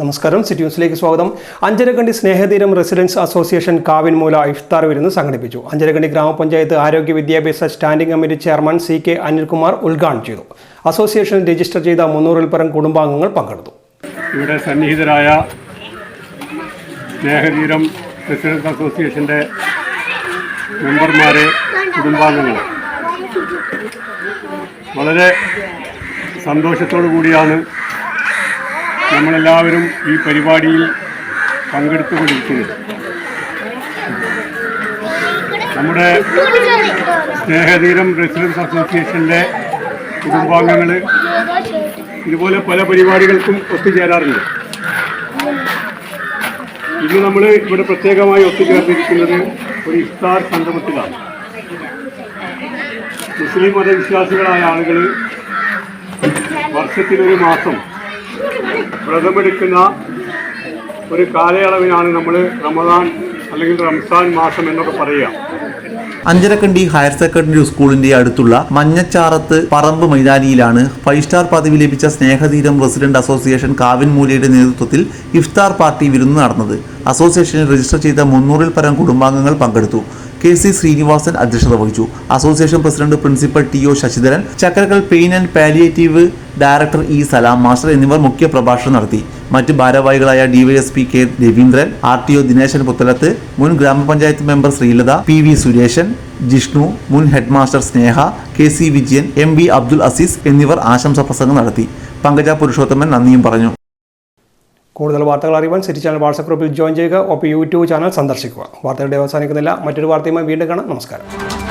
നമസ്കാരം. സിറ്റി ന്യൂസിലേക്ക് സ്വാഗതം. അഞ്ചരക്കണ്ടി സ്നേഹതീരം റെസിഡൻസ് അസോസിയേഷൻ കാവിൻമൂല ഇഫ്താർ വിരുന്ന് സംഘടിപ്പിച്ചു. അഞ്ചരക്കണ്ടി ഗ്രാമപഞ്ചായത്ത് ആരോഗ്യ വിദ്യാഭ്യാസ standing committee chairman C K Anilkumar ഉദ്ഘാടനം ചെയ്തു. അസോസിയേഷൻ രജിസ്റ്റർ ചെയ്ത മുന്നൂറിൽ പരം കുടുംബാംഗങ്ങൾ പങ്കെടുത്തു. ഇവിടെ സന്നിഹിതരായ സ്നേഹതീരം റെസിഡൻസ് അസോസിയേഷന്റെ മെമ്പർമാരെ കുടുംബാംഗങ്ങൾ വളരെ സന്തോഷത്തോടു കൂടിയാണ് നമ്മളെല്ലാവരും ഈ പരിപാടിയിൽ പങ്കെടുത്തുകൊണ്ടിരിക്കുന്നത് നമ്മുടെ സ്നേഹതീരം റെസിഡൻസ് അസോസിയേഷന്റെ കുടുംബാംഗങ്ങൾ ഇതുപോലെ പല പരിപാടികൾക്കും ഒത്തുചേരാറുണ്ട്. ഇന്ന് നമ്മൾ ഇവിടെ പ്രത്യേകമായി ഒത്തുചേർന്നിരിക്കുന്നത് ഒരു ഇഫ്താർ സംഗമത്തിലാണ്. മുസ്ലിം മതവിശ്വാസികളായ ആളുകൾ വർഷത്തിലൊരു മാസം വ്രതമെടുക്കുന്ന ഒരു കാലയളവിനാണ് നമ്മൾ റമദാൻ അല്ലെങ്കിൽ റംസാൻ മാസം എന്നൊക്കെ പറയുക. അഞ്ചരക്കണ്ടി ഹയർ സെക്കൻഡറി സ്കൂളിന്റെ അടുത്തുള്ള മഞ്ഞച്ചാറത്ത് പറമ്പ് മൈതാനിയിലാണ് ഫൈവ് സ്റ്റാർ പദവി ലഭിച്ച സ്നേഹതീരം റെസിഡന്റ് അസോസിയേഷൻ കാവിൻ മൂലയുടെ നേതൃത്വത്തിൽ ഇഫ്താർ പാർട്ടി വിരുന്ന് നടന്നത്. അസോസിയേഷനിൽ രജിസ്റ്റർ ചെയ്ത മുന്നൂറിൽ പരം കുടുംബാംഗങ്ങൾ പങ്കെടുത്തു. കെ സി ശ്രീനിവാസൻ അധ്യക്ഷത വഹിച്ചു. Association president principal T O Sasidharan Chakkarakkal pain and palliative director E Salam master എന്നിവർ മുഖ്യ പ്രഭാഷണം നടത്തി. മറ്റ് ഭാരവാഹികളായ DYSP K Raveendran R T O Dineshan Puthalath മുൻ ഗ്രാമപഞ്ചായത്ത് member Sreelatha P V Sureshan Jishnu മുൻ headmaster Sneha K C Vijayan M V Abdul Azeez എന്നിവർ ആശംസാ പ്രസംഗം നടത്തി. പങ്കജ പുരുഷോത്തമൻ നന്ദിയും പറഞ്ഞു. കൂടുതൽ വാർത്തകൾ അറിയുവാൻ സിറ്റി ചാനൽ വാട്സപ്പ് ഗ്രൂപ്പിൽ ജോയിൻ ചെയ്യുക. ഒപ്പം യൂട്യൂബ് ചാനൽ സന്ദർശിക്കുക. വാർത്തകളുടെ അവസാനിക്കുന്നില്ല. മറ്റൊരു വാർത്തയുമായി വീണ്ടും കാണാം. നമസ്കാരം.